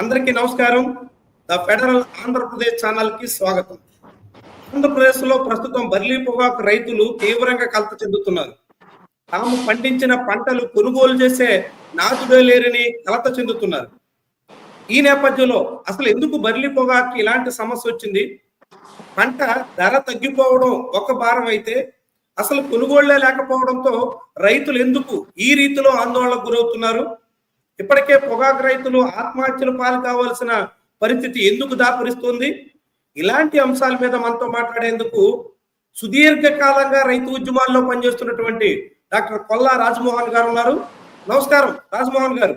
అందరికీ నమస్కారం. The federal Andhra Pradesh ఛానల్కి స్వాగతం. ఆంధ్రప్రదేశ్లో ప్రస్తుతం బర్లీ పొగాకు రైతులు తీవ్రంగా కలత చెందుతున్నారు. తాము పండించిన పంటలు కొనుగోలు చేసే నాతుడే లేరని కలత చెందుతున్నారు. ఈ నేపథ్యంలో అసలు ఎందుకు బర్లీ పొగాకు ఇలాంటి సమస్య వచ్చింది? పంట ధర తగ్గిపోవడం ఒక భారం అయితే అసలు కొనుగోళ్ళే లేకపోవడంతో రైతులు ఎందుకు ఈ రీతిలో ఆందోళనకు గురవుతున్నారు? ఇప్పటికే పొగాకు రైతులు ఆత్మహత్యలు పాలు కావాల్సిన పరిస్థితి ఎందుకు దాపురిస్తుంది? ఇలాంటి అంశాల మీద మనతో మాట్లాడేందుకు సుదీర్ఘ కాలంగా రైతు ఉద్యమాల్లో పనిచేస్తున్నటువంటి డాక్టర్ కొల్లా రాజమోహన్ గారు ఉన్నారు. నమస్కారం రాజమోహన్ గారు.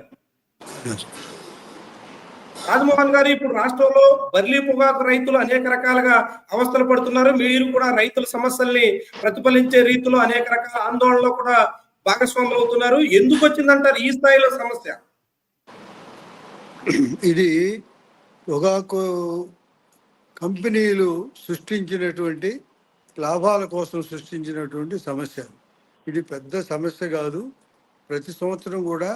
రాజమోహన్ గారు ఇప్పుడు రాష్ట్రంలో బర్లీ పొగాకు రైతులు అనేక రకాలుగా అవస్థలు పడుతున్నారు. మీరు కూడా రైతుల సమస్యల్ని ప్రతిఫలించే రీతిలో అనేక రకాల ఆందోళనలో కూడా భాగస్వాములు అవుతున్నారు ఎందుకు వచ్చిందంటారు ఈ స్థాయిలో సమస్య? ఇది పొగాకు కంపెనీలు సృష్టించినటువంటి లాభాల కోసం సృష్టించినటువంటి సమస్య. ఇది పెద్ద సమస్య కాదు. ప్రతి సంవత్సరం కూడా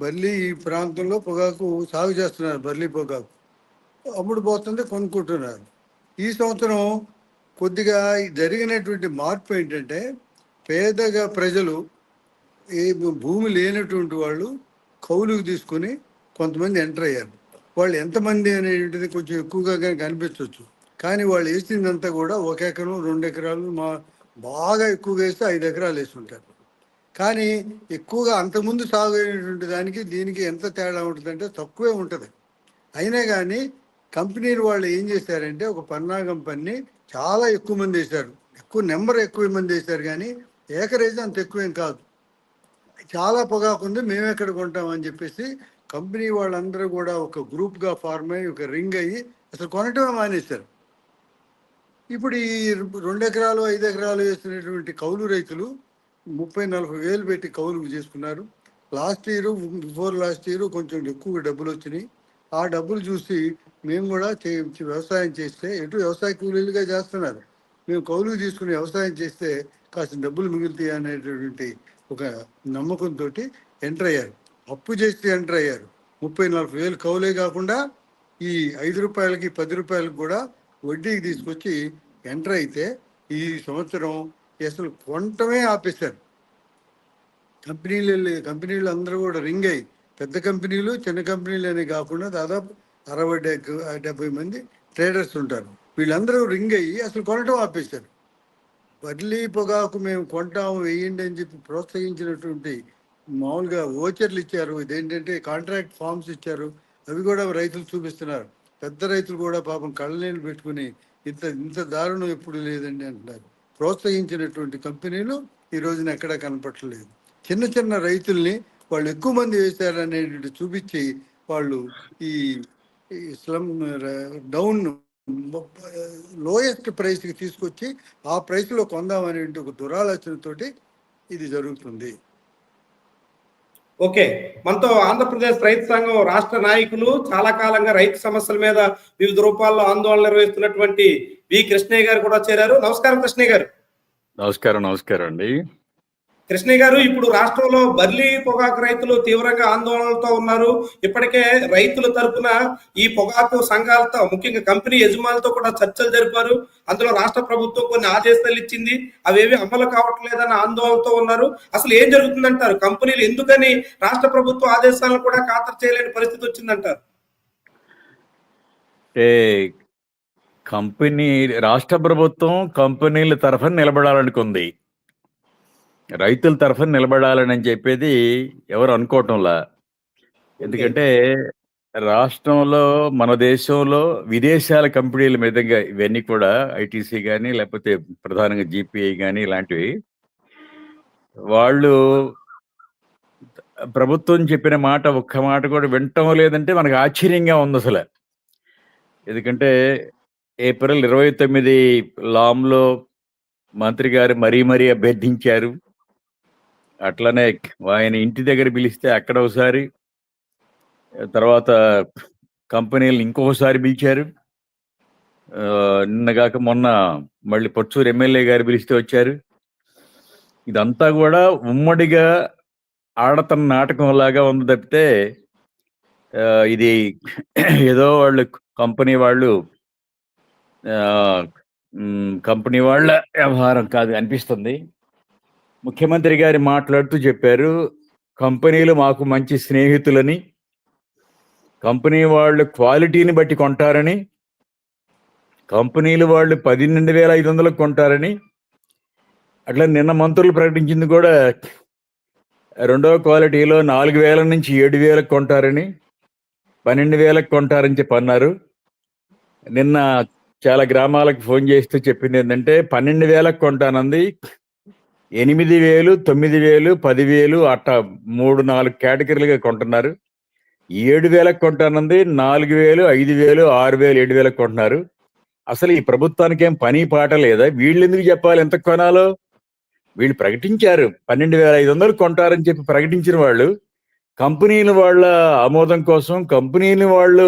బర్లీ ఈ ప్రాంతంలో పొగాకు సాగు చేస్తున్నారు బర్లీ పొగాకు. అమ్ముడు పోతుంది కొనుక్కుంటున్నారు. ఈ సంవత్సరం కొద్దిగా జరిగినటువంటి మార్పు ఏంటంటే పేదగా ప్రజలు ఏ భూమి లేనటువంటి వాళ్ళు కౌలుకు తీసుకొని కొంతమంది ఎంటర్ అయ్యారు. వాళ్ళు ఎంతమంది అనేది కొంచెం ఎక్కువగా కానీ కనిపించవచ్చు కానీ వాళ్ళు వేసిందంతా కూడా ఒక ఎకరం రెండు ఎకరాలు మా బాగా ఎక్కువగా వేస్తే ఐదు ఎకరాలు వేసి ఉంటారు కానీ ఎక్కువగా అంతకుముందు సాగు అయినటువంటి దానికి దీనికి ఎంత తేడా ఉంటుందంటే తక్కువే ఉంటుంది. అయినా కానీ కంపెనీలు వాళ్ళు ఏం చేశారంటే ఒక పన్నాగం పన్ని చాలా ఎక్కువ మంది వేశారు. ఎక్కువ నెంబర్ ఎక్కువ మంది వేశారు కానీ ఏకరేజ్ అంత ఎక్కువేం కాదు. చాలా పొగాకుంది మేము ఎక్కడ కొంటామని చెప్పేసి కంపెనీ వాళ్ళందరూ కూడా ఒక గ్రూప్గా ఫార్మ్ అయ్యి ఒక రింగ్ అయ్యి అసలు కొనటమే మానేశారు. ఇప్పుడు ఈ రెండు ఎకరాలు ఐదు ఎకరాలు వేసినటువంటి కౌలు రైతులు ముప్పై నలభై వేలు పెట్టి కౌలు చేసుకున్నారు. Last year before last year కొంచెం ఎక్కువ డబ్బులు వచ్చినాయి. ఆ డబ్బులు చూసి మేము కూడా చే- వ్యవసాయం చేస్తే ఎటు వ్యవసాయ కూలీలుగా చేస్తున్నారు. మేము కౌలుకు తీసుకుని వ్యవసాయం చేస్తే కాస్త డబ్బులు మిగులుతాయి అనేటటువంటి ఒక నమ్మకంతో ఎంటర్ అయ్యారు. అప్పు చేస్తే ఎంటర్ అయ్యారు. ముప్పై నలభై వేలు కౌలే కాకుండా ఈ ఐదు రూపాయలకి పది రూపాయలకి కూడా వడ్డీకి తీసుకొచ్చి ఎంటర్ అయితే ఈ సంవత్సరం అసలు కొనటమే ఆపేశారు. కంపెనీలు కంపెనీలు అందరూ కూడా రింగ్ అయ్యి పెద్ద కంపెనీలు చిన్న కంపెనీలు అనే కాకుండా దాదాపు అరవై డెక్- డెబ్బై మంది ట్రేడర్స్ ఉంటారు. వీళ్ళందరూ రింగ్ అయ్యి అసలు కొనటం ఆపేశారు. వడ్లీ పొగాకు మేము కొంటాము వేయండి అని చెప్పి ప్రోత్సహించినటువంటి మామూలుగా ఓచర్లు ఇచ్చారు. ఇదేంటంటే కాంట్రాక్ట్ ఫార్మ్స్ ఇచ్చారు. అవి కూడా రైతులు చూపిస్తున్నారు. పెద్ద రైతులు కూడా పాపం కళ్ళనీళ్ళు పెట్టుకుని ఇంత ఇంత దారుణం ఎప్పుడు లేదండి అంటున్నారు. ప్రోత్సహించినటువంటి కంపెనీలు ఈ రోజున ఎక్కడా కనపట్టలేదు చిన్న చిన్న రైతుల్ని వాళ్ళు ఎక్కువ మంది వేశారనేటువంటి చూపించి వాళ్ళు ఈ ఈ స్లమ్ డౌన్ లోయెస్ట్ ప్రైస్కి తీసుకొచ్చి ఆ ప్రైస్లో కొందామనే ఒక దురాలోచనతోటి ఇది జరుగుతుంది. ఓకే. మనతో ఆంధ్రప్రదేశ్ రైతు సంఘం రాష్ట్ర నాయకులు చాలా కాలంగా రైతు సమస్యల మీద వివిధ రూపాల్లో ఆందోళన నిర్వహిస్తున్నటువంటి వి కృష్ణయ్య గారు కూడా చేరారు. నమస్కారం కృష్ణయ్య గారు. నమస్కారం నమస్కారం అండి. కృష్ణయ్య గారు ఇప్పుడు రాష్ట్రంలో బర్లీ పొగాకు రైతులు తీవ్రంగా ఆందోళనలతో ఉన్నారు. ఇప్పటికే రైతుల తరపున ఈ పొగాకు సంఘాలతో ముఖ్యంగా కంపెనీ యజమానులతో కూడా చర్చలు జరిపారు. అందులో రాష్ట్ర ప్రభుత్వం కొన్ని ఆదేశాలు ఇచ్చింది. అవేవి అమలు కావట్లేదన్న ఆందోళనతో ఉన్నారు. అసలు ఏం జరుగుతుందంటారు? కంపెనీలు ఎందుకని రాష్ట్ర ప్రభుత్వ ఆదేశాలను కూడా ఖాతరు చేయలేని పరిస్థితి వచ్చిందంటారు? ఏ కంపెనీ రాష్ట్ర ప్రభుత్వం కంపెనీల తరఫున నిలబడాలనుకుంది. రైతుల తరఫున నిలబడాలని చెప్పేది ఎవరు అనుకోవటంలా? ఎందుకంటే రాష్ట్రంలో మన దేశంలో విదేశాల కంపెనీల మీదుగా ఇవన్నీ కూడా ఐటీసీ కానీ లేకపోతే ప్రధానంగా జీపీఐ కానీ ఇలాంటివి వాళ్ళు ప్రభుత్వం చెప్పిన మాట ఒక్క మాట కూడా వినటం లేదంటే మనకు ఆశ్చర్యంగా ఉంది అసలు. ఎందుకంటే ఏప్రిల్ ఇరవై తొమ్మిది లాంలో మంత్రి గారు మరీ మరీ అభ్యర్థించారు. అట్లనే ఆయన ఇంటి దగ్గర పిలిస్తే అక్కడ ఒకసారి తర్వాత కంపెనీలు ఇంకొకసారి పిలిచారు. నిన్నగాక మొన్న మళ్ళీ పొచ్చూరు ఎమ్మెల్యే గారు పిలిస్తే వచ్చారు. ఇదంతా కూడా ఉమ్మడిగా ఆడతన్న నాటకం లాగా ఉంది తప్పితే ఇది ఏదో వాళ్ళు కంపెనీ వాళ్ళు కంపెనీ వాళ్ళ వ్యవహారం కాదు అనిపిస్తుంది. ముఖ్యమంత్రి గారు మాట్లాడుతూ చెప్పారు కంపెనీలు మాకు మంచి స్నేహితులని కంపెనీ వాళ్ళు క్వాలిటీని బట్టి కొంటారని కంపెనీలు వాళ్ళు పన్నెండు వేల ఐదు వందలకు కొంటారని అట్లా నిన్న మంత్రులు ప్రకటించింది కూడా రెండవ క్వాలిటీలో నాలుగు వేల నుంచి ఏడు వేలకు కొంటారని పన్నెండు వేలకు కొంటారని చెప్పి అన్నారు. నిన్న చాలా గ్రామాలకు ఫోన్ చేస్తూ చెప్పింది ఏంటంటే పన్నెండు వేలకు కొంటానంది ఎనిమిది వేలు తొమ్మిది వేలు పదివేలు అట్ట మూడు నాలుగు కేటగిరీలుగా కొంటున్నారు. ఏడు వేలకు కొంటానంది నాలుగు వేలు ఐదు వేలు ఆరు వేలు ఏడు వేలకు కొంటున్నారు. అసలు ఈ ప్రభుత్వానికి ఏం పని పాట లేదా? వీళ్ళు ఎందుకు చెప్పాలి? ఎంత కొనాలో? వీళ్ళు ప్రకటించారు. పన్నెండు వేల ఐదు వందలు కొంటారని చెప్పి ప్రకటించిన వాళ్ళు కంపెనీల వాళ్ళ ఆమోదం కోసం కంపెనీల వాళ్ళు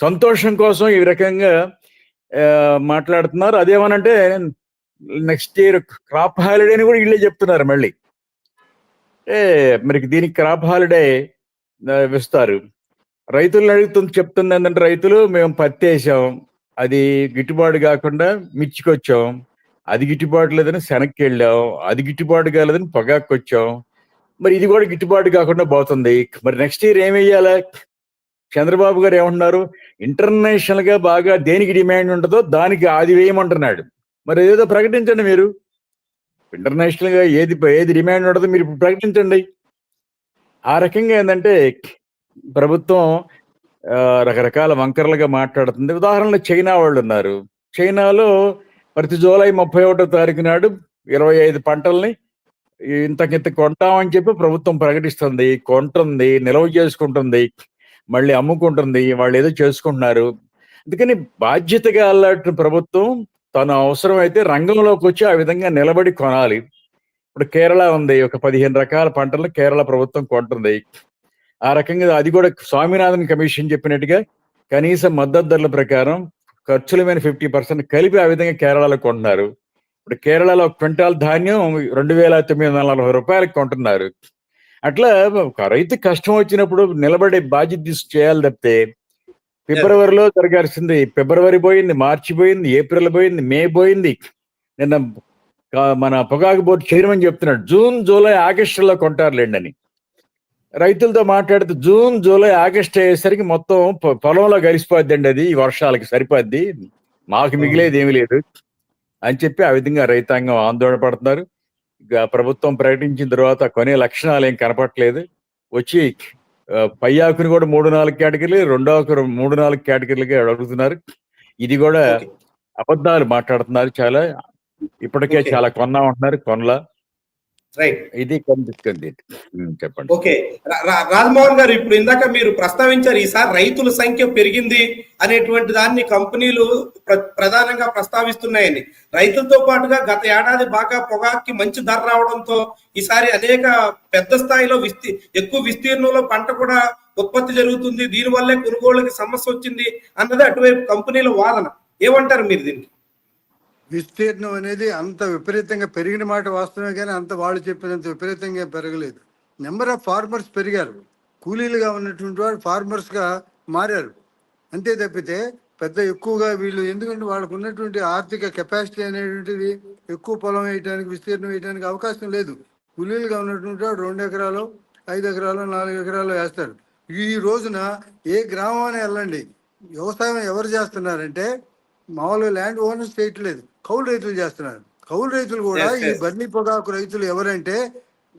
సంతోషం కోసం ఈ రకంగా మాట్లాడుతున్నారు. అదేమనంటే నెక్స్ట్ ఇయర్ క్రాప్ హాలిడే అని కూడా వీళ్ళే చెప్తున్నారు మళ్ళీ. ఏ మరి దీనికి క్రాప్ హాలిడే ఇస్తారు రైతులను అడుగుతుంది చెప్తుంది ఏంటంటే రైతులు మేము పత్తి వేసాం అది గిట్టుబాటు కాకుండా మిర్చికొచ్చాం అది గిట్టుబాటు లేదని శనక్కి వెళ్ళాం అది గిట్టుబాటు కాలేదని పొగాకు వచ్చాం మరి ఇది కూడా గిట్టుబాటు కాకుండా పోతుంది. మరి నెక్స్ట్ ఇయర్ ఏం వేయాలి? చంద్రబాబు గారు ఏమంటున్నారు? ఇంటర్నేషనల్గా బాగా దేనికి డిమాండ్ ఉంటుందో దానికి అది వేయమంటున్నాడు. మరి ఏదో ప్రకటించండి మీరు. ఇంటర్నేషనల్గా ఏది ఏది డిమాండ్ ఉండదు మీరు ఇప్పుడు ప్రకటించండి. ఆ రకంగా ఏంటంటే ప్రభుత్వం రకరకాల వంకరలుగా మాట్లాడుతుంది. ఉదాహరణలో చైనా వాళ్ళు ఉన్నారు. చైనాలో ప్రతి జూలై ముప్పై ఒకటో తారీఖు నాడు ఇరవై ఐదు పంటల్ని ఇంతకింత కొంటామని చెప్పి ప్రభుత్వం ప్రకటిస్తుంది. కొంటుంది నిల్వ చేసుకుంటుంది మళ్ళీ అమ్ముకుంటుంది వాళ్ళు ఏదో చేసుకుంటున్నారు. అందుకని బాధ్యతగా అల్లట్టు ప్రభుత్వం తన అవసరమైతే రంగంలోకి వచ్చి ఆ విధంగా నిలబడి కొనాలి. ఇప్పుడు కేరళ ఉంది ఒక పదిహేను రకాల పంటలను కేరళ ప్రభుత్వం కొంటుంది. ఆ రకంగా అది కూడా స్వామినాథన్ కమిషన్ చెప్పినట్టుగా కనీస మద్దతు ధరల ప్రకారం ఖర్చుల మీద ఫిఫ్టీ పర్సెంట్ కలిపి ఆ విధంగా కేరళలో కొంటున్నారు. ఇప్పుడు కేరళలో క్వింటాల్ ధాన్యం రెండు వేల తొమ్మిది వందల నలభై రూపాయలకు కొంటున్నారు. అట్లా ఒక రైతు కష్టం వచ్చినప్పుడు నిలబడే బాధ్యత తీసు చేయాలి తప్పితే ఫిబ్రవరిలో జరగాల్సింది. ఫిబ్రవరి పోయింది మార్చి పోయింది ఏప్రిల్ పోయింది మే పోయింది. నిన్న మన పొగాకు బోర్డు చైర్మన్ చెప్తున్నాడు జూన్ జూలై ఆగస్టులో కొంటారులేండి అని రైతులతో మాట్లాడితే జూన్ జూలై ఆగస్ట్ అయ్యేసరికి మొత్తం పొలంలో కలిసిపోద్దండి అది ఈ వర్షాలకి సరిపోద్ది. మాకు మిగిలేది ఏమీ లేదు అని చెప్పి ఆ విధంగా రైతాంగం ఆందోళన పడుతున్నారు. ఇక ప్రభుత్వం ప్రకటించిన తర్వాత కొనే లక్షణాలు ఏం కనపట్లేదు వచ్చి పై ఆకుని కూడా మూడు నాలుగు కేటగిరీలు రెండో ఆకు మూడు నాలుగు కేటగిరీలుగా అడుగుతున్నారు ఇది కూడా. అబద్ధాలు మాట్లాడుతున్నారు చాలా ఇప్పటికే. చాలా కొన్నా ఉంటున్నారు కొనలా రైట్ ఇది చెప్పండి. ఓకే రాజ్మోహన్ గారు ఇప్పుడు ఇందాక మీరు ప్రస్తావించారు ఈసారి రైతుల సంఖ్య పెరిగింది అనేటువంటి దాన్ని కంపెనీలు ప్ర- ప్రధానంగా ప్రస్తావిస్తున్నాయని. రైతులతో పాటుగా గత ఏడాది బాగా పొగాకి మంచి ధర రావడంతో ఈసారి అనేక పెద్ద స్థాయిలో విస్తీ ఎక్కువ విస్తీర్ణంలో పంట కూడా ఉత్పత్తి జరుగుతుంది. దీనివల్లే కొనుగోలుకి సమస్య వచ్చింది అన్నది అటువైపు కంపెనీల వాదన. ఏమంటారు మీరు దీనికి? విస్తీర్ణం అనేది అంత విపరీతంగా పెరిగిన మాట వాస్తవమే కానీ అంత వాళ్ళు చెప్పినంత విపరీతంగా పెరగలేదు. నెంబర్ ఆఫ్ ఫార్మర్స్ పెరిగారు. కూలీలుగా ఉన్నటువంటి వాడు ఫార్మర్స్గా మారారు. అంతే తప్పితే పెద్ద ఎక్కువగా వీళ్ళు ఎందుకంటే వాళ్ళకు ఉన్నటువంటి ఆర్థిక కెపాసిటీ అనేటువంటిది ఎక్కువ పొలం వేయడానికి విస్తీర్ణం వేయడానికి అవకాశం లేదు. కూలీలుగా ఉన్నటువంటి వాడు రెండు ఎకరాలు ఐదు ఎకరాలు నాలుగు ఎకరాలు వేస్తారు. ఈ రోజున ఏ గ్రామం వెళ్ళండి? వ్యవసాయం ఎవరు చేస్తున్నారంటే మామూలుగా ల్యాండ్ ఓనర్స్ చేయట్లేదు కౌలు రైతులు చేస్తున్నారు. కౌలు రైతులు కూడా ఈ. బర్నీ పొగాకు రైతులు ఎవరంటే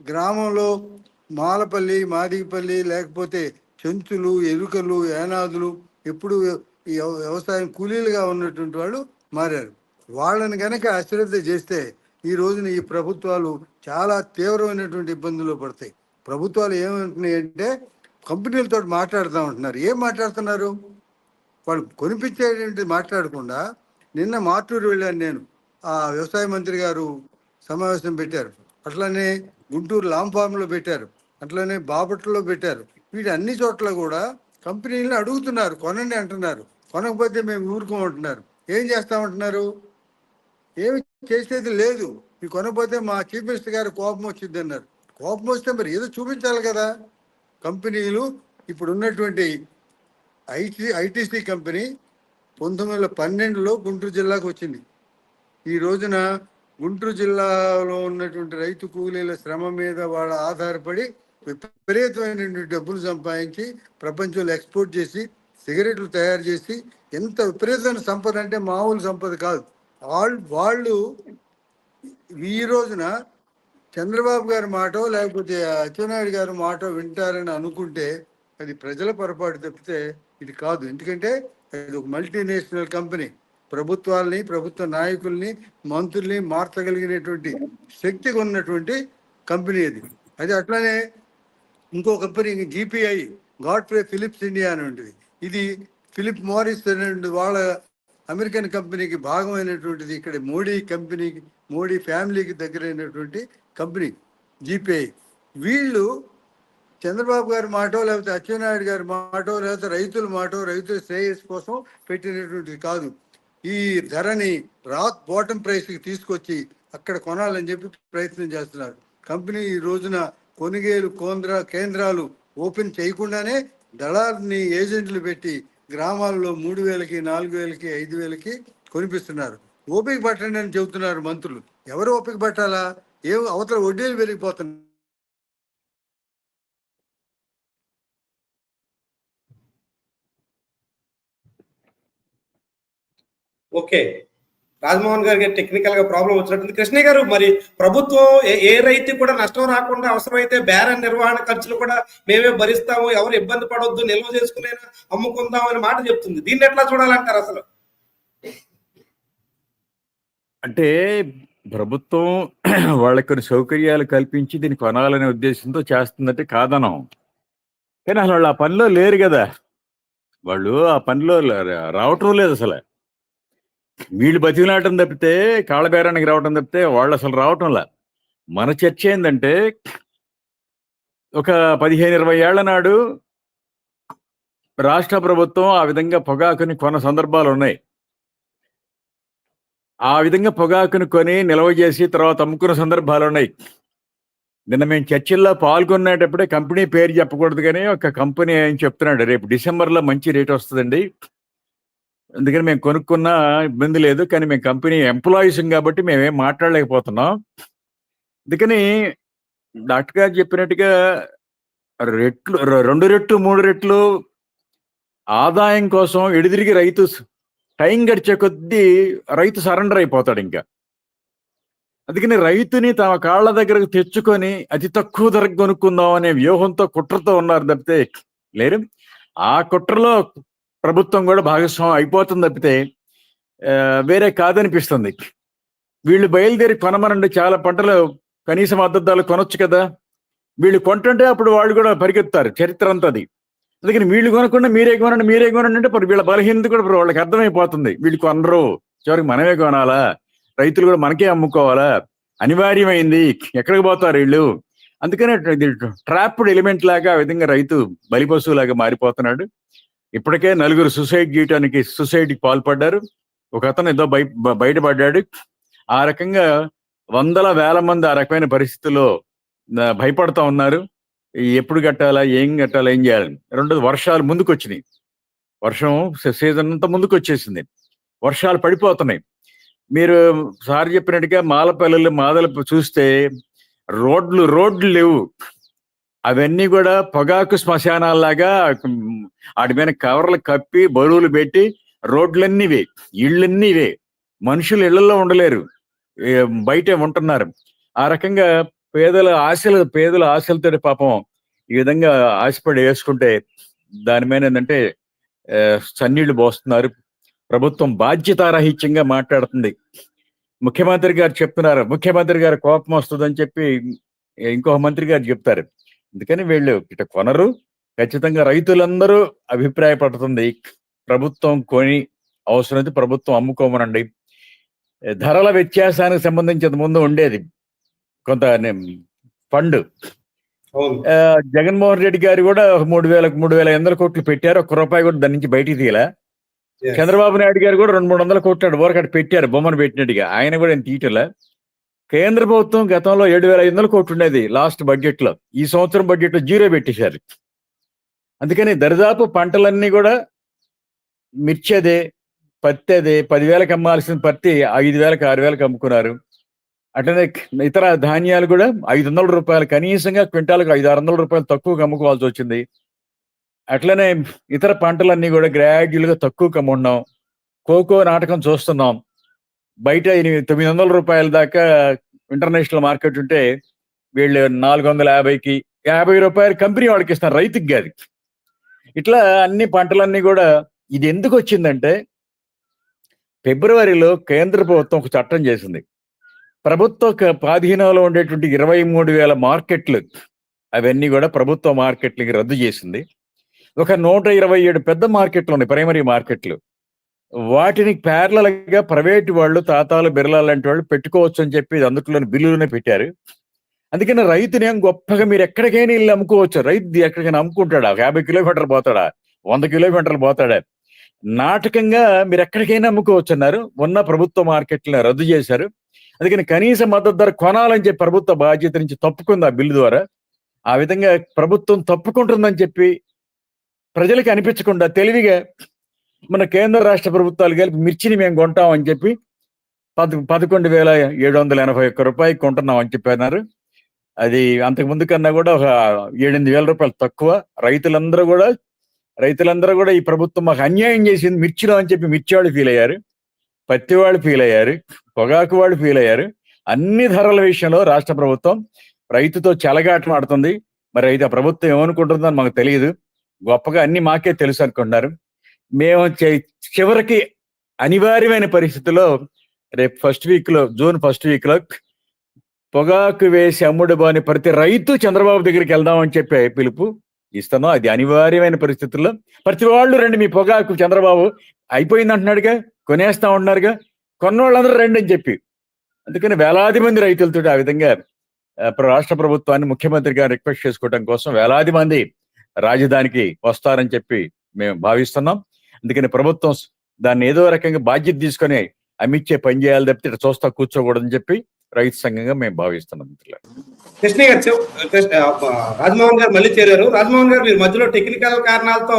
గ్రామంలో మాలపల్లి మాదిగపల్లి లేకపోతే చెంచులు ఎరుకలు ఏనాదులు ఎప్పుడు వ్యవసాయం కూలీలుగా ఉన్నటువంటి వాళ్ళు మారారు. వాళ్ళని గనక అశ్రద్ధ చేస్తే ఈ రోజున ఈ ప్రభుత్వాలు చాలా తీవ్రమైనటువంటి ఇబ్బందులు పడతాయి. ప్రభుత్వాలు ఏమంటున్నాయి అంటే కంపెనీలతో మాట్లాడుతూ ఉంటున్నారు. ఏం మాట్లాడుతున్నారు? వాళ్ళు కొనిపించేటువంటి మాట్లాడకుండా నిన్న మాటూరు వెళ్ళాను నేను. ఆ వ్యవసాయ మంత్రి గారు సమావేశం పెట్టారు. అట్లనే గుంటూరు లాంఫామ్లో పెట్టారు. అట్లనే బాపట్లలో పెట్టారు. వీటి అన్ని చోట్ల కూడా కంపెనీలను అడుగుతున్నారు. కొనండి అంటున్నారు. కొనకపోతే మేము ఊరుకోమంటున్నారు. ఏం చేస్తామంటున్నారు? ఏమి చేసేది లేదు. ఈ కొనకపోతే మా చీఫ్ మినిస్టర్ గారు కోపం వచ్చింది అన్నారు కోపం వస్తే మరి ఏదో చూపించాలి కదా. కంపెనీలు ఇప్పుడు ఉన్నటువంటి ఐటీ ఐటీసీ కంపెనీ పంతొమ్మిది వందల పన్నెండులో గుంటూరు జిల్లాకు వచ్చింది. ఈ రోజున గుంటూరు జిల్లాలో ఉన్నటువంటి రైతు కూలీల శ్రమ మీద వాళ్ళ ఆధారపడి విపరీతమైనటువంటి డబ్బులు సంపాదించి ప్రపంచంలో ఎక్స్పోర్ట్ చేసి సిగరెట్లు తయారు చేసి ఎంత విపరీతమైన సంపద అంటే మామూలు సంపద కాదు. వాళ్ళు వాళ్ళు ఈ రోజున చంద్రబాబు గారి మాటో లేకపోతే అచ్చెన్నాయుడు గారి మాటో వింటారని అనుకుంటే అది ప్రజల పొరపాటు తప్పితే ఇది కాదు. ఎందుకంటే అది ఒక మల్టీనేషనల్ కంపెనీ ప్రభుత్వాలని ప్రభుత్వ నాయకుల్ని మంత్రుల్ని మార్చగలిగినటువంటి శక్తి ఉన్నటువంటి కంపెనీ అది. అది అట్లానే ఇంకో company GPI Godfrey Phillips India అని ఉంటుంది. ఇది ఫిలిప్ మోరిస్ అనేటువంటి వాళ్ళ అమెరికన్ కంపెనీకి భాగమైనటువంటిది. ఇక్కడ మోడీ కంపెనీకి మోడీ ఫ్యామిలీకి దగ్గరైనటువంటి కంపెనీ జీపీఐ వీళ్ళు చంద్రబాబు గారి మాటో లేకపోతే అచ్చెన్నాయుడు గారి మాటో లేకపోతే రైతుల మాటో రైతుల శ్రేయస్ కోసం పెట్టినటువంటిది కాదు. ఈ ధరని రాత్ బాటం ప్రైస్కి తీసుకొచ్చి అక్కడ కొనాలని చెప్పి ప్రయత్నం చేస్తున్నారు. కంపెనీ ఈ రోజున కొనుగోలు కేంద్ర కేంద్రాలు ఓపెన్ చేయకుండానే దళార్ని ఏజెంట్లు పెట్టి గ్రామాల్లో మూడు వేలకి నాలుగు వేలకి ఐదు వేలకి కొనిపిస్తున్నారు. ఓపిక పట్టండి అని చెబుతున్నారు మంత్రులు. ఎవరు ఓపిక పట్టాలా? ఏ అవతల వడ్డీలు పెరిగిపోతున్నారు ఓకే. రాజమోహన్ గారికి టెక్నికల్గా ప్రాబ్లం వచ్చినట్టుంది. కృష్ణ గారు మరి ప్రభుత్వం ఏ- ఏ రైతు కూడా నష్టం రాకుండా అవసరమైతే బేరం నిర్వహణ ఖర్చులు కూడా మేమే భరిస్తాము. ఎవరు ఇబ్బంది పడవద్దు నిల్వ చేసుకునే అమ్ముకుందాం అనే మాట చెప్తుంది. దీన్ని ఎట్లా చూడాలంటారు అసలు? అంటే ప్రభుత్వం వాళ్ళకి కొన్ని సౌకర్యాలు కల్పించి దీన్ని కొనాలనే ఉద్దేశంతో చేస్తుందంటే కాదనం. కానీ అసలు వాళ్ళు ఆ పనిలో లేరు కదా. వాళ్ళు ఆ పనిలో రావటం లేదు అసలు. వీళ్ళు బతికినాటం తప్పితే కాళ్ళబేరానికి రావటం తప్పితే వాళ్ళు అసలు రావటంలా. మన చర్చ ఏంటంటే ఒక పదిహేను ఇరవై ఏళ్ళ నాడు రాష్ట్ర ప్రభుత్వం ఆ విధంగా పొగాకుని కొన్న సందర్భాలు ఉన్నాయి. ఆ విధంగా పొగాకుని కొని నిల్వ చేసి తర్వాత అమ్ముకున్న సందర్భాలు ఉన్నాయి. నిన్న మేము చర్చల్లో పాల్గొనేటప్పుడే కంపెనీ పేరు చెప్పకూడదు కానీ ఒక కంపెనీ ఆయన చెప్తున్నాడు రేపు డిసెంబర్లో మంచి రేట్ వస్తుందండి. అందుకని మేము కొనుక్కున్న ఇబ్బంది లేదు కానీ మేము కంపెనీ ఎంప్లాయీస్ కాబట్టి మేమేం మాట్లాడలేకపోతున్నాం. అందుకని డాక్టర్ గారు చెప్పినట్టుగా రెట్లు రెండు రెట్లు మూడు రెట్లు ఆదాయం కోసం ఎడిదిరిగి రైతు టైం గడిచే కొద్దీ రైతు సరెండర్ అయిపోతాడు ఇంకా. అందుకని రైతుని తమ కాళ్ళ దగ్గరకు తెచ్చుకొని అతి తక్కువ ధరకు కొనుక్కుందాం అనే వ్యూహంతో కుట్రతో ఉన్నారు తప్పితే లేరు. ఆ కుట్రలో ప్రభుత్వం కూడా భాగస్వామ్యం అయిపోతుంది తప్పితే వేరే కాదనిపిస్తుంది. వీళ్ళు బయలుదేరి కొనమనండి చాలా పంటలు కనీసం అద్దద్దాలు కొనొచ్చు కదా. వీళ్ళు కొంటుంటే అప్పుడు వాళ్ళు కూడా పరిగెత్తారు చరిత్ర అంతా అది. అందుకని వీళ్ళు కొనకుండా మీరే కొనండి మీరే కొనండి అంటే వీళ్ళ బలహీనత కూడా ఇప్పుడు వాళ్ళకి అర్థమైపోతుంది. వీళ్ళు కొనరు. చివరికి మనమే కొనాలా? రైతులు కూడా మనకే అమ్ముకోవాలా? అనివార్యమైంది. ఎక్కడికి పోతారు వీళ్ళు? అందుకనే ఇది ట్రాప్డ్ ఎలిమెంట్ లాగా ఆ విధంగా రైతు బలిపశువు లాగా మారిపోతున్నాడు. ఇప్పటికే నలుగురు సూసైడ్ చేయటానికి సూసైడ్కి పాల్పడ్డారు. ఒక అతను ఏదో బయ బయటపడ్డాడు. ఆ రకంగా వందల వేల మంది ఆ రకమైన పరిస్థితుల్లో భయపడతా ఉన్నారు. ఎప్పుడు కట్టాలా ఏం కట్టాలా ఏం చేయాలి? రెండోది వర్షాలు ముందుకు వచ్చినాయి వర్షం సీజన్ అంతా ముందుకు వచ్చేసింది వర్షాలు పడిపోతున్నాయి. మీరు సార్ చెప్పినట్టుగా మాలపల్లెలు మాదలు చూస్తే రోడ్లు రోడ్లు లేవు. అవన్నీ కూడా పొగాకు శ్మశానాల్లాగా వాటి మీద కవర్లు కప్పి బరువులు పెట్టి రోడ్లన్నీ ఇవే ఇళ్ళన్నీ ఇవే మనుషులు ఇళ్ళలో ఉండలేరు. బయటే ఉంటున్నారు. ఆ రకంగా పేదల ఆశలు పేదల ఆశలతో పాపం ఈ విధంగా ఆశపడి వేసుకుంటే దాని మీద ఏంటంటే సన్నీళ్ళు పోస్తున్నారు. ప్రభుత్వం బాధ్యతారాహిత్యంగా మాట్లాడుతుంది. ముఖ్యమంత్రి గారు చెప్తున్నారు. ముఖ్యమంత్రి గారు కోపం వస్తుందని చెప్పి ఇంకో మంత్రి గారు చెప్తారు. అందుకని వీళ్ళు ఇట కొనరు. ఖచ్చితంగా రైతులందరూ అభిప్రాయపడుతుంది. ప్రభుత్వం కొని అవసరమైతే ప్రభుత్వం అమ్ముకోమనండి. ధరల వ్యత్యాసానికి సంబంధించి ముందు ఉండేది. కొంత ఫండ్. జగన్మోహన్ రెడ్డి గారు కూడా మూడు వేల మూడు వేల ఎనిమిది కోట్లు పెట్టారు. ఒక్క రూపాయి కూడా దాని నుంచి బయటికి తీయలే. చంద్రబాబు నాయుడు గారు కూడా రెండు మూడు వందల కోట్లు వరకు అక్కడ పెట్టారు. బొమ్మను పెట్టినట్టుగా. ఆయన కూడా తీయటలే? కేంద్ర ప్రభుత్వం గతంలో ఏడు వేల ఐదు వందల కోట్లు ఉండేది లాస్ట్ బడ్జెట్లో ఈ సంవత్సరం బడ్జెట్లో జీరో పెట్టేశారు. అందుకని దరిదాపు పంటలన్నీ కూడా మిర్చి అదే పత్తి అదే పదివేలకు అమ్మాల్సిన పత్తి ఐదు వేలకు ఆరు వేలకు అమ్ముకున్నారు. అట్లనే ఇతర ధాన్యాలు కూడా ఐదు వందల రూపాయలు కనీసంగా క్వింటాలకు ఐదు ఆరు వందల రూపాయలు తక్కువగా అమ్ముకోవాల్సి వచ్చింది. అట్లనే ఇతర పంటలన్నీ కూడా గ్రాడ్యువల్గా తక్కువకు తక్కువగా అమ్మున్నాం. కోకో నాటకం చూస్తున్నాం. బయట ఎనిమిది తొమ్మిది వందల రూపాయల దాకా ఇంటర్నేషనల్ మార్కెట్ ఉంటే వీళ్ళు నాలుగు వందల యాభైకి యాభై రూపాయలు కంపెనీ వాళ్ళకి ఇస్తారు రైతుకి కాదు. ఇట్లా అన్ని పంటలన్నీ కూడా ఇది ఎందుకు వచ్చిందంటే ఫిబ్రవరిలో కేంద్ర ప్రభుత్వం ఒక చట్టం చేసింది. ప్రభుత్వ క- ఉండేటువంటి ఇరవై మూడు వేల మార్కెట్లు అవన్నీ కూడా ప్రభుత్వ మార్కెట్లకి రద్దు చేసింది. ఒక నూట ఇరవై ఏడు పెద్ద మార్కెట్లు ఉన్నాయి ప్రైమరీ మార్కెట్లు వాటిని parallel గా ప్రైవేట్ వాళ్ళు తాతాలు బిర్లా లాంటి వాళ్ళు పెట్టుకోవచ్చు అని చెప్పి అందులోని బిల్లులోనే పెట్టారు. అందుకని రైతుని ఏం గొప్పగా మీరు ఎక్కడికైనా వెళ్ళి అమ్ముకోవచ్చు. రైతు ఎక్కడికైనా అమ్ముకుంటాడా? యాభై కిలోమీటర్లు పోతాడా? వంద కిలోమీటర్లు పోతాడా? నాటకంగా మీరు ఎక్కడికైనా అమ్ముకోవచ్చు అన్నారు. ఉన్న ప్రభుత్వ మార్కెట్లను రద్దు చేశారు. అందుకని కనీస మద్దతు ధర కొనాలని చెప్పి ప్రభుత్వ బాధ్యత నుంచి తప్పుకుంది ఆ బిల్లు ద్వారా. ఆ విధంగా ప్రభుత్వం తప్పుకుంటుందని చెప్పి ప్రజలకు అనిపించకుండా తెలివిగా మన కేంద్ర రాష్ట్ర ప్రభుత్వాలు కలిపి మిర్చిని మేము కొంటాం అని చెప్పి పద పదకొండు వేల ఏడు వందల ఎనభై ఒక్క రూపాయలు కొంటున్నాం అని చెప్పి అన్నారు అది అంతకు ముందు కన్నా కూడా ఒక ఏడెనిమిది వేల రూపాయలు తక్కువ. రైతులందరూ కూడా రైతులందరూ కూడా ఈ ప్రభుత్వం మాకు అన్యాయం చేసింది మిర్చిలో అని చెప్పి మిర్చి వాళ్ళు ఫీల్ అయ్యారు. పత్తి వాళ్ళు ఫీల్ అయ్యారు. పొగాకు వాళ్ళు ఫీల్ అయ్యారు. అన్ని ధరల విషయంలో రాష్ట్ర ప్రభుత్వం రైతుతో చెలగాటం ఆడుతుంది మరి అయితే ఆ ప్రభుత్వం ఏమనుకుంటుందో అని మాకు తెలియదు గొప్పగా అన్ని మాకే తెలుసు అనుకుంటున్నారు. మేము చివరికి అనివార్యమైన పరిస్థితిలో రేపు ఫస్ట్ వీక్లో జూన్ ఫస్ట్ వీక్లో పొగాకు వేసి అమ్ముడు బాని ప్రతి రైతు చంద్రబాబు దగ్గరికి వెళ్దామని చెప్పి పిలుపు ఇస్తాను. అది అనివార్యమైన పరిస్థితుల్లో. ప్రతి వాళ్ళు రండి మీ పొగాకు చంద్రబాబు అయిపోయింది అంటున్నాడుగా కొనేస్తా ఉంటున్నారుగా కొన్న వాళ్ళందరూ రండి అని చెప్పి. అందుకని వేలాది మంది రైతులతో ఆ విధంగా ప్ర- రాష్ట్ర ప్రభుత్వాన్ని ముఖ్యమంత్రి గారు రిక్వెస్ట్ చేసుకోవడం కోసం వేలాది మంది రాజధానికి వస్తారని చెప్పి మేము భావిస్తున్నాం. అందుకని ప్రభుత్వం దాన్ని ఏదో రకంగా బాధ్యత తీసుకొని అమిచ్చే పని చేయాలి తప్పితే ఇట్లా చూస్తా కూర్చోకూడదని చెప్పి రైతు సంఘంగా మేము భావిస్తున్నాం మిత్రులు కృష్ణ గారు చెప్- రాజమోహన్ గారు మళ్ళీ చేరారు. రాజమోహన్ గారు మీరు మధ్యలో టెక్నికల్ కారణాలతో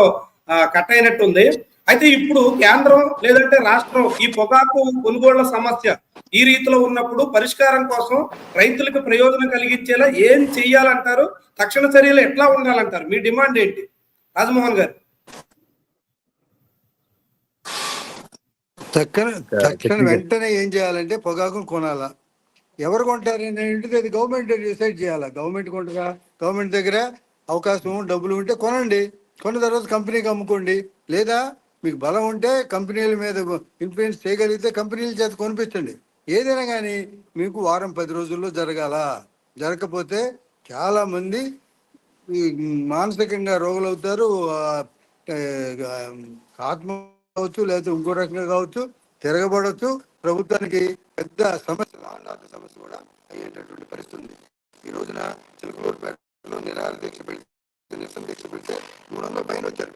ఆ, కట్ అయినట్టుంది. అయితే ఇప్పుడు కేంద్రం లేదంటే రాష్ట్రం ఈ పొగాకు కొనుగోళ్ళ సమస్య ఈ రీతిలో ఉన్నప్పుడు పరిష్కారం కోసం రైతులకు ప్రయోజనం కలిగించేలా ఏం చెయ్యాలంటారు? తక్షణ చర్యలు ఎట్లా ఉండాలంటారు? మీ డిమాండ్ ఏంటి? రాజమోహన్ గారు. తక్షణ తక్షణ. వెంటనే ఏం చేయాలంటే పొగాకును కొనాలా. ఎవరు కొంటారు ఏంటంటే అది గవర్నమెంట్ డిసైడ్ చేయాలా. గవర్నమెంట్ కొంటగా గవర్నమెంట్ దగ్గర అవకాశం డబ్బులు ఉంటే కొనండి. కొన్న తర్వాత కంపెనీకి అమ్ముకోండి. లేదా మీకు బలం ఉంటే కంపెనీల మీద ఇన్ఫ్లుయెన్స్ చేయగలిగితే కంపెనీల చేత కొనిపించండి. ఏదైనా కానీ మీకు వారం పది రోజుల్లో జరగాల. జరగకపోతే చాలా మంది ఈ మానసికంగా రోగులు అవుతారు ఆ, ఆ, ఆత్మ కావచ్చు లేకపోతే ఇంకో రకంగా కావచ్చు తిరగబడవచ్చు ప్రభుత్వానికి పెద్ద సమస్య లాంటి సమస్య కూడా అయ్యేటటువంటి పరిస్థితి ఉంది ఈ రోజున చిలకలూరుపేటలో నిరాహార దీక్ష పెడితే నిరసన దీక్ష పెడితే మూడు వందల పైన వచ్చారు.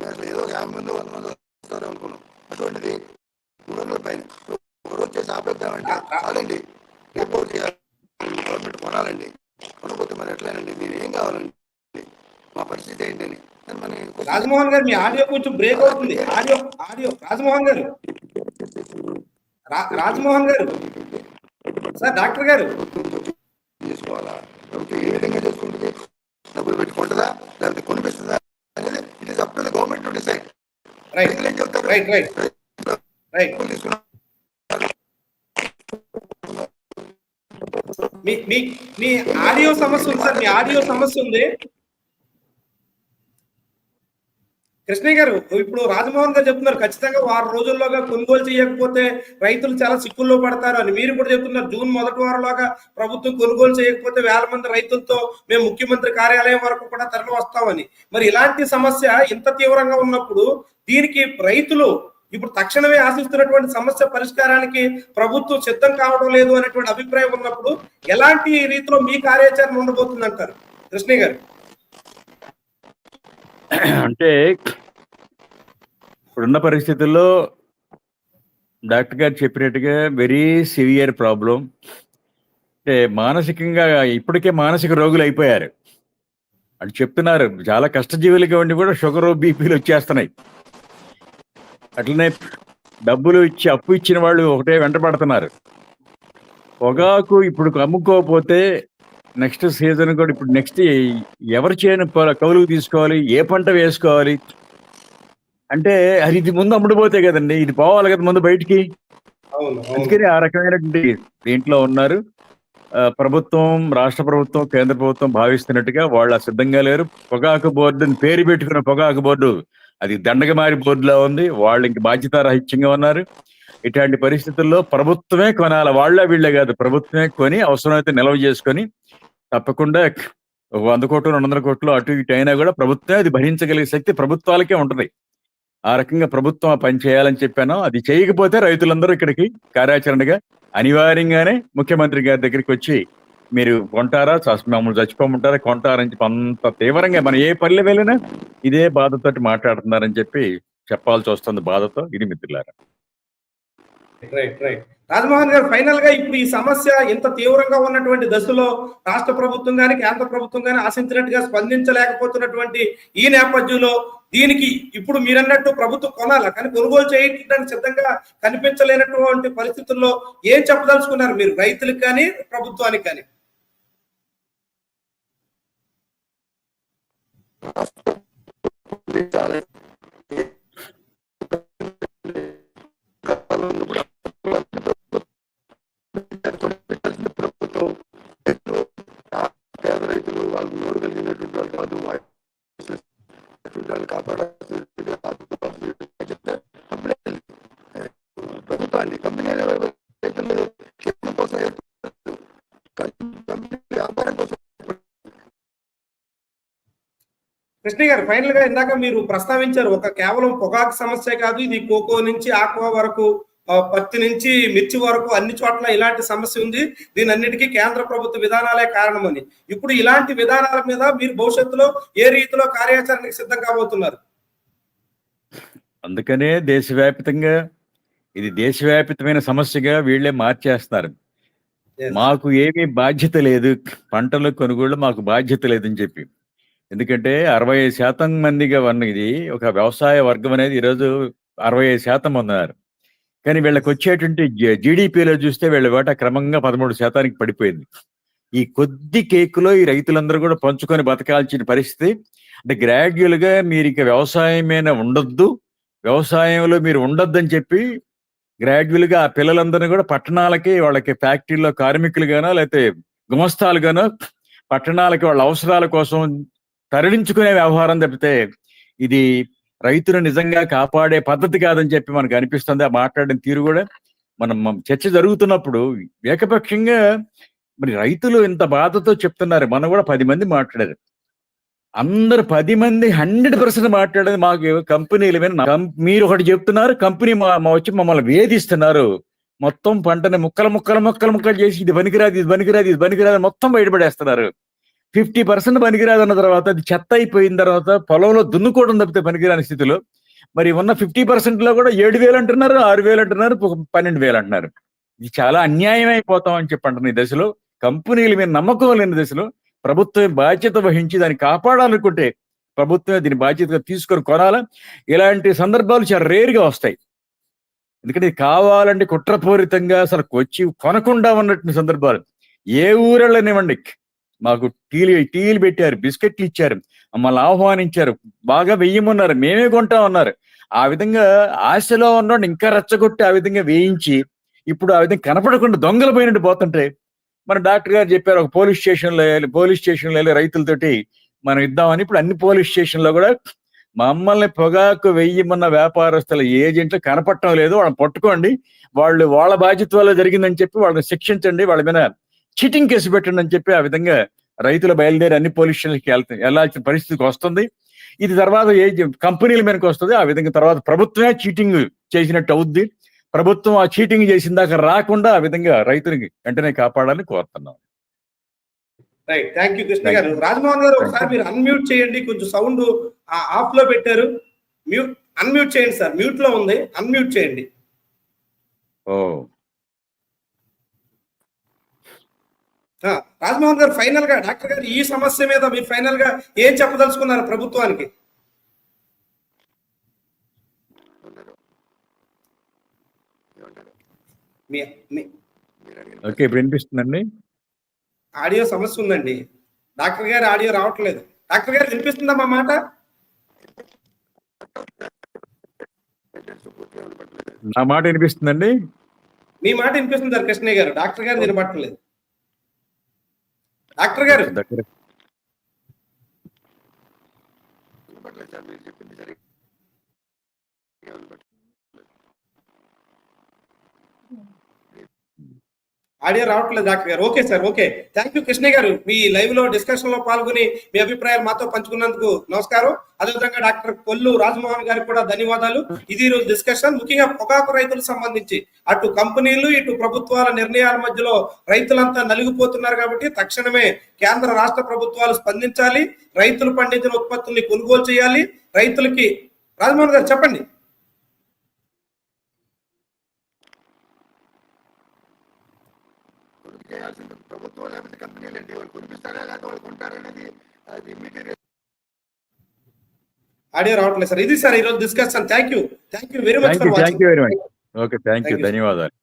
మేము ఏదో ఒక యాభై మంది వంద మంది వస్తారు అనుకున్నాం. అటువంటిది మూడు వందల పైన ఒకరు వచ్చేసి ఆపేద్దామంటే చాలండి. రేపు గవర్నమెంట్ కొనాలండి. కొనకపోతే మరి ఎట్లనండి మీరు ఏం కావాలండి? మా పరిస్థితి ఏంటని? మన రాజమోహన్ గారు మీ ఆడియో కొంచెం బ్రేక్ అవుతుంది. ఆడియో. ఆడియో రాజమోహన్ గారు. రాజమోహన్ గారు. సార్ డాక్టర్ గారు. చేసుకోవాలా? ప్రభుత్వం ఏ విధంగా చేసుకుంటుంది? డబ్బులు పెట్టుకుంటుందా? లేకపోతే కొనిపిస్తుందా? Government decide right right right right తీసుకున్నాం మీ మీ మీ ఆడియో సమస్య ఉంది సార్. మీ ఆడియో సమస్య ఉంది. కృష్ణయ్య గారు ఇప్పుడు రాజమోహన్ గారు చెప్తున్నారు ఖచ్చితంగా వారం రోజుల్లోగా కొనుగోలు చేయకపోతే రైతులు చాలా సిక్కుల్లో పడతారు అని. మీరు కూడా చెప్తున్నారు జూన్ మొదటి వారంలోగా ప్రభుత్వం కొనుగోలు చేయకపోతే వేల మంది రైతులతో మేము ముఖ్యమంత్రి కార్యాలయం వరకు కూడా తరలి వస్తామని. మరి ఇలాంటి సమస్య ఇంత తీవ్రంగా ఉన్నప్పుడు దీనికి రైతులు ఇప్పుడు తక్షణమే ఆశిస్తున్నటువంటి సమస్య పరిష్కారానికి ప్రభుత్వం సిద్ధం కావడం లేదు అనేటువంటి అభిప్రాయం ఉన్నప్పుడు ఎలాంటి రీతిలో మీ కార్యాచరణ ఉండబోతుంది అంటారు కృష్ణయ్య గారు? అంటే ఇప్పుడున్న పరిస్థితుల్లో డాక్టర్ గారు చెప్పినట్టుగా వెరీ సివియర్ ప్రాబ్లం అంటే మానసికంగా ఇప్పటికే మానసిక రోగులు అయిపోయారు. అని చెప్తున్నారు చాలా కష్టజీవులుగా ఉండి కూడా షుగర్ బీపీలు వచ్చేస్తున్నాయి. అట్లనే డబ్బులు ఇచ్చి అప్పు ఇచ్చిన వాళ్ళు ఒకటే వెంట పడుతున్నారు. పొగాకు ఇప్పుడు అమ్ముకోకపోతే నెక్స్ట్ సీజన్ కూడా ఇప్పుడు నెక్స్ట్ ఎవరు చేయని కౌలుకు తీసుకోవాలి ఏ పంట వేసుకోవాలి? అంటే అది ఇది ముందు అమ్ముడుపోతే కదండి ఇది పోవాలి కదా ముందు బయటికి. అందుకని ఆ రకమైనటువంటి దీంట్లో ఉన్నారు. ప్రభుత్వం రాష్ట్ర ప్రభుత్వం కేంద్ర ప్రభుత్వం భావిస్తున్నట్టుగా వాళ్ళ సిద్ధంగా లేరు. పొగాకు బోర్డు పేరు పెట్టుకున్న పొగాకు బోర్డు అది దండగమారి బోర్డులో ఉంది. వాళ్ళు ఇంక బాధ్యత రహిత్యంగా ఉన్నారు. ఇట్లాంటి పరిస్థితుల్లో ప్రభుత్వమే కొనాలి. వాళ్ళ వీళ్ళే కాదు ప్రభుత్వమే కొని అవసరమైతే నిల్వ చేసుకొని తప్పకుండా వంద కోట్లు రెండు వందల కోట్లు అటు ఇటు అయినా కూడా ప్రభుత్వమే అది భరించగలిగే శక్తి ప్రభుత్వాలకే ఉంటుంది. ఆ రకంగా ప్రభుత్వం పని చేయాలని చెప్పాను. అది చేయకపోతే రైతులందరూ ఇక్కడికి కార్యాచరణగా అనివార్యంగానే ముఖ్యమంత్రి గారి దగ్గరికి వచ్చి మీరు కొంటారా? మమ్మల్ని చచ్చిపోమంటారా? కొంటారని చెప్పి అంత తీవ్రంగా మనం ఏ పల్లె వెళ్ళినా ఇదే బాధతోటి మాట్లాడుతున్నారని చెప్పి చెప్పాల్సి వస్తుంది బాధతో. ఇది మిత్రులారా. రైట్ రైట్ రాజమోహన్ గారు ఫైనల్గా ఇప్పుడు ఈ సమస్య ఇంత తీవ్రంగా ఉన్నటువంటి దశలో రాష్ట్ర ప్రభుత్వం గాని కేంద్ర ప్రభుత్వం గాని ఆశించినట్టుగా స్పందించలేకపోతున్నటువంటి ఈ నేపథ్యంలో దీనికి ఇప్పుడు మీరన్నట్టు ప్రభుత్వం కొనాలా? కానీ కొనుగోలు చేయడానికి సిద్ధంగా కనిపించలేనటువంటి పరిస్థితుల్లో ఏం చెప్పదలుచుకున్నారు మీరు? రైతులకు కానీ ప్రభుత్వానికి కానీ? కృష్ణ గారు ఫైనల్గా ఇందాక మీరు ప్రస్తావించారు ఒక కేవలం పొగాకు సమస్య కాదు ఇది కోకో నుంచి ఆక్వా వరకు పత్తి నుంచి మిర్చి వరకు అన్ని చోట్ల ఇలాంటి సమస్య ఉంది. దీని అన్నిటికీ కేంద్ర ప్రభుత్వ విధానాలే కారణమని. ఇప్పుడు ఇలాంటి విధానాల మీద మీరు భవిష్యత్తులో ఏ రీతిలో కార్యాచరణకు సిద్ధం కాబోతున్నారు? అందుకనే దేశవ్యాప్తంగా ఇది దేశవ్యాపితమైన సమస్యగా వీళ్ళే మార్చేస్తున్నారు. మాకు ఏమీ బాధ్యత లేదు పంటల కొనుగోలు మాకు బాధ్యత లేదని చెప్పి. ఎందుకంటే అరవై ఐదు శాతం మందిగా ఉన్న ఇది ఒక వ్యవసాయ వర్గం అనేది ఈరోజు అరవై ఐదు శాతం ఉన్నారు. కానీ వీళ్ళకి వచ్చేటువంటి జీడిపిలో చూస్తే వీళ్ళ వాటా క్రమంగా పదమూడు శాతానికి పడిపోయింది. ఈ కొద్ది కేకులో ఈ రైతులందరూ కూడా పంచుకొని బతకాల్సిన పరిస్థితి. అంటే గ్రాడ్యువల్గా మీరు ఇక వ్యవసాయమైన ఉండొద్దు వ్యవసాయంలో మీరు ఉండొద్దని చెప్పి గ్రాడ్యువల్గా ఆ పిల్లలందరినీ కూడా పట్టణాలకి వాళ్ళకి ఫ్యాక్టరీలో కార్మికులుగానో లేకపోతే గుమస్తాలుగానో పట్టణాలకి వాళ్ళ అవసరాల కోసం తరలించుకునే వ్యవహారం తప్పితే ఇది రైతును నిజంగా కాపాడే పద్ధతి కాదని చెప్పి మనకు అనిపిస్తుంది. ఆ మాట్లాడిన తీరు కూడా మనం చర్చ జరుగుతున్నప్పుడు ఏకపక్షంగా మరి రైతులు ఇంత బాధతో చెప్తున్నారు. మనం కూడా పది మంది మాట్లాడారు. అందరు పది మంది హండ్రెడ్ పర్సెంట్ మాట్లాడేది మాకు కంపెనీల మీద మీరు ఒకటి చెప్తున్నారు కంపెనీ మా మా వచ్చి మమ్మల్ని వేధిస్తున్నారు. మొత్తం పంటని ముక్కలు ముక్కలు ముక్కలు ముక్కలు చేసి ఇది పనికిరాదు ఇది పనికిరాదు ఇది పనికిరాదు మొత్తం బయటపడేస్తున్నారు. ఫిఫ్టీ పర్సెంట్ పనికిరాదన్న తర్వాత అది చెత్త అయిపోయిన తర్వాత పొలంలో దున్నుకోవడం తప్పితే పనికిరాని స్థితిలో మరి ఉన్న ఫిఫ్టీ పర్సెంట్లో కూడా ఏడు వేలు అంటున్నారు ఆరు వేలు అంటున్నారు పన్నెండు వేలు అంటున్నారు. ఇది చాలా అన్యాయం అయిపోతాం అని చెప్పి ఈ దశలో. కంపెనీల మీద నమ్మకం లేని దశలో ప్రభుత్వం బాధ్యత వహించి దాన్ని కాపాడాలనుకుంటే ప్రభుత్వమే దీని బాధ్యతగా తీసుకొని కొనాలా? ఇలాంటి సందర్భాలు చాలా రేరుగా వస్తాయి. ఎందుకంటే ఇది కావాలంటే కుట్రపూరితంగా అసలు వచ్చి కొనకుండా ఉన్నటువంటి సందర్భాలు. ఏ ఊరళ్ళనివ్వండి. మాకు టీలు టీలు పెట్టారు బిస్కెట్లు ఇచ్చారు మమ్మల్ని ఆహ్వానించారు బాగా వెయ్యమన్నారు మేమే కొంటా ఉన్నారు. ఆ విధంగా ఆశలో ఉన్నాడు ఇంకా రెచ్చగొట్టి ఆ విధంగా వేయించి ఇప్పుడు ఆ విధంగా కనపడకుండా దొంగలు పోయినట్టు పోతుంటే మన డాక్టర్ గారు చెప్పారు ఒక పోలీస్ స్టేషన్లో వెళ్ళి పోలీస్ స్టేషన్లో వెళ్ళి రైతులతోటి మనం ఇద్దామని ఇప్పుడు అన్ని పోలీస్ స్టేషన్లో కూడా మమ్మల్ని పొగాకు వెయ్యమన్న వ్యాపారస్తుల ఏజెంట్లు కనపడటం లేదు వాళ్ళని పట్టుకోండి వాళ్ళు వాళ్ళ బాధ్యత వల్ల జరిగిందని చెప్పి వాళ్ళని శిక్షించండి వాళ్ళ మీద చీటింగ్ కేసు పెట్టండి అని చెప్పి ఆ విధంగా రైతులు బయలుదేరి అన్ని పోలీస్ స్టేషన్కి వెళ్తా వెళ్ళాల్సిన పరిస్థితికి వస్తుంది. ఇది తర్వాత ఏ కంపెనీల మీదకి వస్తుంది ఆ విధంగా తర్వాత ప్రభుత్వమే చీటింగ్ చేసినట్టు అవుద్ది. ప్రభుత్వం ఆ చీటింగ్ చేసిన దాకా రాకుండా ఆ విధంగా రైతునికి వెంటనే కాపాడాలని కోరుతున్నాం. రైట్ థ్యాంక్ యూ కృష్ణ గారు. రాజమోహన్ గారు ఒకసారి మీరు అన్మ్యూట్ చేయండి. కొంచెం సౌండ్ ఆఫ్లో పెట్టారు. మ్యూట్ అన్మ్యూట్ చేయండి సార్. మ్యూట్లో ఉంది. అన్మ్యూట్ చేయండి. ఓ. రాజమోహన్ గారు ఫైనల్గా డాక్టర్ గారు ఈ సమస్య మీద మీరు ఫైనల్గా ఏం చెప్పదలుచుకున్నారు ప్రభుత్వానికి? ఓకే ఇప్పుడు వినిపిస్తుందండి? ఆడియో సమస్య ఉందండి. డాక్టర్ గారి ఆడియో రావట్లేదు. డాక్టర్ గారు వినిపిస్తుందా మా మాట? నా మాట వినిపిస్తుందండి? మీ మాట వినిపిస్తుంది సార్ కృష్ణయ్య గారు. డాక్టర్ గారు వినపట్టలేదు డాక్టర్ గారు. మీరు చెప్పింది సరిగ్గా. ఆడియో రావట్లేదు doctor garu. Okay sir okay. Thank you Krishna garu. మీ లైవ్లో డిస్కషన్లో పాల్గొని మీ అభిప్రాయాలు మాతో పంచుకున్నందుకు నమస్కారం. అదేవిధంగా డాక్టర్ కొల్లు రాజమోహన్ గారికి కూడా ధన్యవాదాలు. ఇది రోజు డిస్కషన్ ముఖ్యంగా పొగాకు రైతులకు సంబంధించి అటు కంపెనీలు ఇటు ప్రభుత్వాల నిర్ణయాల మధ్యలో రైతులంతా నలిగిపోతున్నారు కాబట్టి తక్షణమే కేంద్ర రాష్ట్ర ప్రభుత్వాలు స్పందించాలి. రైతులు పండించిన ఉత్పత్తుల్ని కొనుగోలు చేయాలి. రైతులకి రాజమోహన్ గారు చెప్పండి. చేయాల్సింది. ప్రభుత్వం లేకపోతే కంపెనీలు అంటే వాళ్ళు కొనిపిస్తారా లేకపోతే వాళ్ళు కొంటారనేది అది మెటీరియల్ ఆడియో రావట్లేదు సార్. ఇది సార్ ఈ రోజు discussion thank you thank you very much thank you very much okay thank you. ధన్యవాదాలు.